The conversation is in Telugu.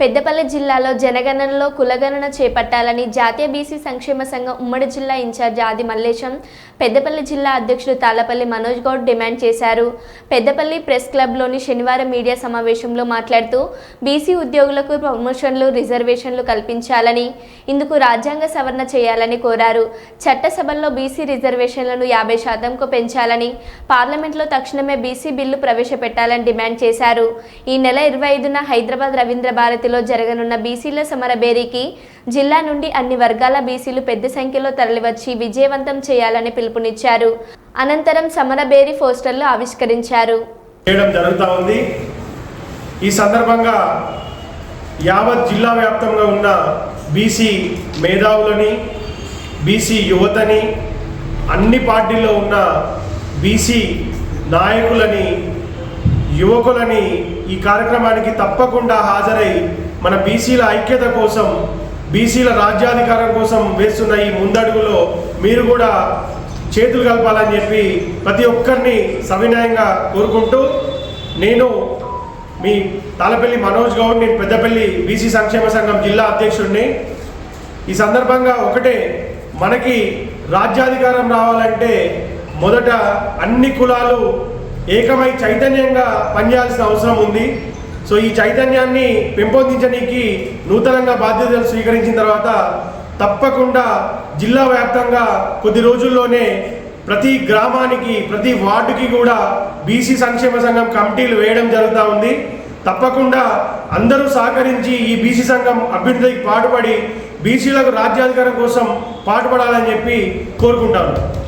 పెద్దపల్లి జిల్లాలో జనగణనలో కులగణన చేపట్టాలని జాతీయ బీసీ సంక్షేమ సంఘం ఉమ్మడి జిల్లా ఇన్ఛార్జ్ ఆది మల్లేశం పెద్దపల్లి జిల్లా అధ్యక్షుడు తాళ్ళపల్లి మనోజ్ గౌడ్ డిమాండ్ చేశారు. పెద్దపల్లి ప్రెస్ క్లబ్లోని శనివారం మీడియా సమావేశంలో మాట్లాడుతూ బీసీ ఉద్యోగులకు ప్రమోషన్లు రిజర్వేషన్లు కల్పించాలని ఇందుకు రాజ్యాంగ సవరణ చేయాలని కోరారు. చట్టసభల్లో బీసీ రిజర్వేషన్లను యాభై శాతంకు పెంచాలని పార్లమెంట్లో తక్షణమే బీసీ బిల్లు ప్రవేశపెట్టాలని డిమాండ్ చేశారు. ఈ నెల ఇరవై ఐదున హైదరాబాద్ రవీంద్ర అమరావతిలో జరగనున్న బీసీల సమరబేరీకి జిల్లా నుండి అన్ని వర్గాల బీసీలు పెద్ద సంఖ్యలో తరలివచ్చి విజయవంతం చేయాలని పిలుపునిచ్చారు. అనంతరం సమరబేరీ పోస్టర్లు ఆవిష్కరించారు. చేయడం జరుగుతూ ఉంది. ఈ సందర్భంగా యావత్ జిల్లా వ్యాప్తంగా ఉన్న బీసీ మేధావులని బీసీ యువతని అన్ని పార్టీల్లో ఉన్న బీసీ నాయకులని యువకులని ఈ కార్యక్రమానికి తప్పకుండా హాజరై మన బీసీల ఐక్యత కోసం బీసీల రాజ్యాధికారం కోసం వేస్తున్న ఈ ముందడుగులో మీరు కూడా చేతులు కలపాలని చెప్పి ప్రతి ఒక్కరిని సవినయంగా కోరుకుంటూ నేను మీ తాళపల్లి మనోజ్ గౌడ్ నేను పెద్దపల్లి బీసీ సంక్షేమ సంఘం జిల్లా అధ్యక్షుడిని. ఈ సందర్భంగా ఒకటే మనకి రాజ్యాధికారం రావాలంటే మొదట అన్ని కులాలు ఏకమై చైతన్యంగా పనిచేయాల్సిన అవసరం ఉంది. సో ఈ చైతన్యాన్ని పెంపొందించడానికి నూతనంగా బాధ్యతలు స్వీకరించిన తర్వాత తప్పకుండా జిల్లా వ్యాప్తంగా కొద్ది రోజుల్లోనే ప్రతి గ్రామానికి ప్రతి వార్డుకి కూడా బీసీ సంక్షేమ సంఘం కమిటీలు వేయడం జరుగుతూ ఉంది. తప్పకుండా అందరూ సహకరించి ఈ బీసీ సంఘం అభ్యున్నతికి పాటుపడి బీసీలకు రాజ్యాధికారం కోసం పాటుపడాలని చెప్పి కోరుకుంటాను.